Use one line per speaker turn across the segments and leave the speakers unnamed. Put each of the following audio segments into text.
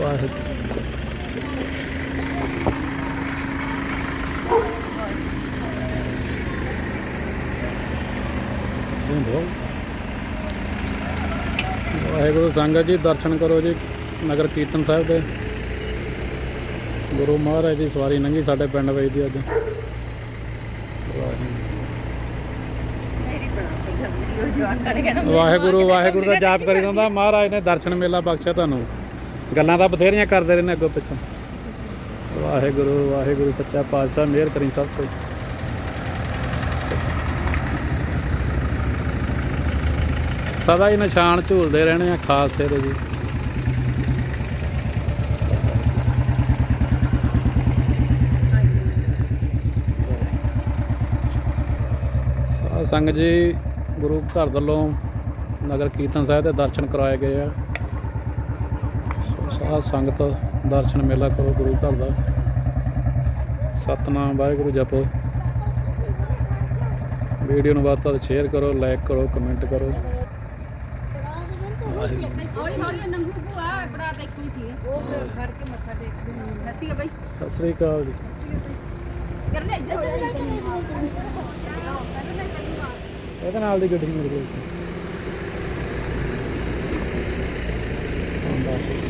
ਵਾਹਿਗੁਰੂ ਵਾਹਿਗੁਰੂ ਸੰਗਤ ਜੀ ਦਰਸ਼ਨ ਕਰੋ ਜੀ ਨਗਰ ਕੀਰਤਨ ਸਾਹਿਬ ਦੇ। ਗੁਰੂ ਮਹਾਰਾਜ ਦੀ ਸਵਾਰੀ ਲੰਘੀ ਸਾਡੇ ਪਿੰਡ ਵਿੱਚ ਦੀ ਅੱਜ। ਵਾਹਿਗੁਰੂ ਵਾਹਿਗੁਰੂ ਦਾ ਜਾਪ ਕਰੀ ਜਾਂਦਾ। ਮਹਾਰਾਜ ਨੇ ਦਰਸ਼ਨ ਮੇਲਾ ਬਖਸ਼ਿਆ ਤੁਹਾਨੂੰ। ਗੱਲਾਂ ਤਾਂ ਬਥੇਰੀਆਂ ਕਰਦੇ ਰਹੇ ਨੇ ਅੱਗੋਂ ਪਿੱਛੋਂ। ਵਾਹਿਗੁਰੂ ਵਾਹਿਗੁਰੂ, ਸੱਚਾ ਪਾਤਸ਼ਾਹ, ਮਿਹਰ ਕਰੀ ਸਭ ਤੇ। ਸਦਾ ਹੀ ਨਿਸ਼ਾਨ ਝੂਲਦੇ ਰਹਿਣੇ ਆ ਖਾਲਸੇ ਦੇ ਜੀ। ਸਾਧ ਜੀ, ਗੁਰੂ ਘਰ ਵੱਲੋਂ ਨਗਰ ਕੀਰਤਨ ਸਾਹਿਬ ਦੇ ਦਰਸ਼ਨ ਕਰਵਾਏ ਗਏ ਆ। ਸੋ ਸਾਧ ਸੰਗਤ ਦਰਸ਼ਨ ਮੇਲਾ ਕਰੋ ਗੁਰੂ ਘਰ ਦਾ। ਸਤਨਾਮ ਵਾਹਿਗੁਰੂ ਜਪੋ। ਵੀਡੀਓ ਨੂੰ ਵੱਧ ਤੋਂ ਵੱਧ ਸ਼ੇਅਰ ਕਰੋ ਲਾਈਕ ਕਰੋ ਕਮੈਂਟ ਕਰੋ। ਵਾਹਿਗੁਰੂ
ਹੌਲੀ ਹੌਲੀ ਨੰਗੂ ਭੂਆ ਬੜਾ ਦੇਖੀ ਸੀ।
ਉਹ ਘਰ ਕੇ ਮੱਥਾ ਟੇਕ
ਹੱਸੀ ਆ ਬਈ।
ਸਤਿ ਸ੍ਰੀ ਅਕਾਲ ਜੀ। ਇਹਦੇ ਨਾਲ ਦੀ ਗੱਡੀ ਮੇਰੇ ਕੋਲ ਹਾਂ, ਬਸ।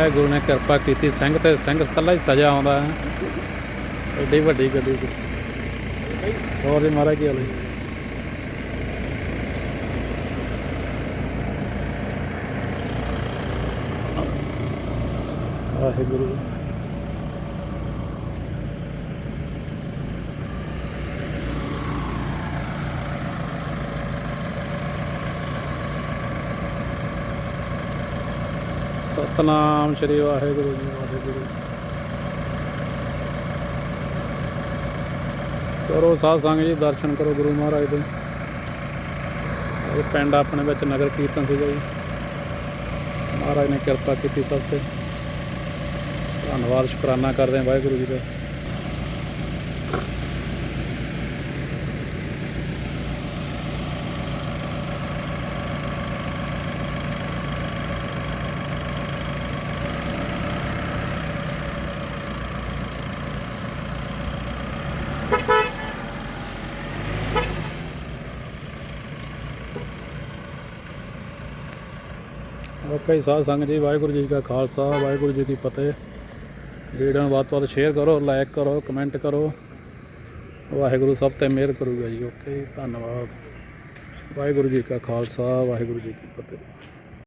ਵਾਹਿਗੁਰੂ ਨੇ ਕਿਰਪਾ ਕੀਤੀ, ਸਿੰਘ ਤੇ ਸਿੰਘ ਕੱਲਾ ਹੀ ਸਜਾ ਆਉਂਦਾ ਹੈ। ਐਡੀ ਵੱਡੀ ਗੱਡੀ ਹੋਰ ਜੀ ਮਹਾਰਾਜ ਕੀ ਹਾਲ ਹੈ? ਵਾਹਿਗੁਰੂ। ਸਤਨਾਮ ਸ੍ਰੀ ਵਾਹਿਗੁਰੂ ਜੀ ਵਾਹਿਗੁਰੂ ਕਰੋ ਸਾਧ ਸੰਗਤ ਜੀ, ਦਰਸ਼ਨ ਕਰੋ ਗੁਰੂ ਮਹਾਰਾਜ ਦੇ। ਇਹ ਪਿੰਡ ਆਪਣੇ ਵਿੱਚ ਨਗਰ ਕੀਰਤਨ ਸੀਗਾ ਜੀ। ਮਹਾਰਾਜ ਨੇ ਕਿਰਪਾ ਕੀਤੀ ਸਭ ਤੇ। ਧੰਨਵਾਦ, ਸ਼ੁਕਰਾਨਾ ਕਰਦੇ ਹਾਂ ਵਾਹਿਗੁਰੂ ਜੀ ਦਾ। ਓਕੇ ਜੀ, ਸਾਧ ਸੰਗਤ ਜੀ ਵਾਹਿਗੁਰੂ ਜੀ ਕਾ ਖਾਲਸਾ ਵਾਹਿਗੁਰੂ ਜੀ ਕੀ ਫਤਿਹ। ਵੀਡੀਓ ਨੂੰ ਵੱਧ ਤੋਂ ਵੱਧ ਸ਼ੇਅਰ ਕਰੋ ਲਾਈਕ ਕਰੋ ਕਮੈਂਟ ਕਰੋ। ਵਾਹਿਗੁਰੂ ਸਭ ਤੇ ਮਿਹਰ ਕਰੂਗਾ ਜੀ ਓਕੇ ਧੰਨਵਾਦ। ਵਾਹਿਗੁਰੂ ਜੀ ਕਾ ਖਾਲਸਾ ਵਾਹਿਗੁਰੂ ਜੀ ਕੀ ਫਤਿਹ।